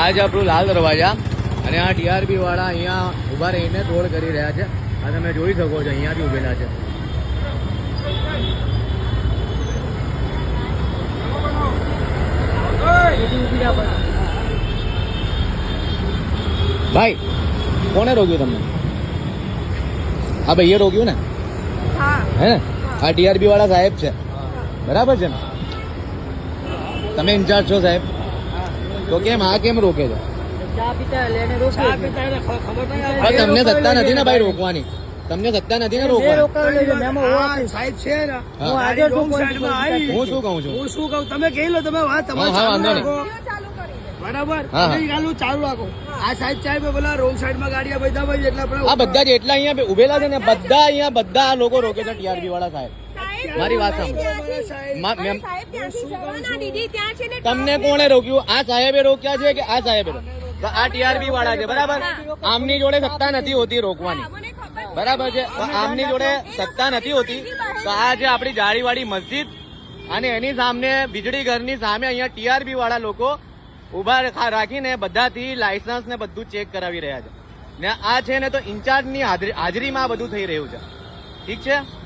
આ છે આપણું લાલ દરવાજા અને આ ટીઆરપી વાળા અહીંયા ઊભા રહીને ટ્રોલ કરી રહ્યા છે. આ તમે જોઈ શકો છો અહીંયાથી ઉભેલા છે. ભાઈ કોને રોક્યું તમને? આ ભાઈએ રોક્યું ને? હા. હે? આ ટીઆરબી વાળા સાહેબ છે. બરાબર છે ને? તમે ઇન્ચાર્જ છો સાહેબ? તો કેમ? આ કેમ રોકે છે. તમને સત્તા નથી ને ભાઈ રોકવાની. તમને સત્તા નથી ને રોકવાની. સાહેબ છે ને. હું. હું શું કહું છું? હું શું કહું? તમે કહી લો તમે વાત તમારે બરાબર? ચાલુ ચાલુ રાખો. આ સાહેબ સાહેબ પેલા રોંગ સાઈડમાં ગાડી બધા ભાઈ એટલા આ બધા જેટલા અહીંયા ઉભેલા છે ને બધા અહીંયા બધા લોકો રોકે છે ટીઆરબી વાળા સાહેબ. મારી વાત સાંભળો. તમને કોણે રોક્યું? આ સાહેબે રોક્યા છે કે આ સાહેબે તો આ ટીઆરબી વાળા છે બરાબર? આમની જોડે સત્તા નથી હોતી રોકવાની. બરાબર છે? તો આમની જોડે સત્તા નથી હોતી. તો આ છે આપણી જાળીવાળી મસ્જિદ અને એની સામે વીજળી ઘરની સામે અહીંયા ટીઆરબી વાળા લોકો ઊભા રાખીને બધાથી લાયસન્સ ને બધું ચેક કરાવી રહ્યા છે. ને આ છે ને તો ઇન્ચાર્જની હાજરી- હાજરીમાં બધું થઈ રહ્યું છે. ઠીક છે?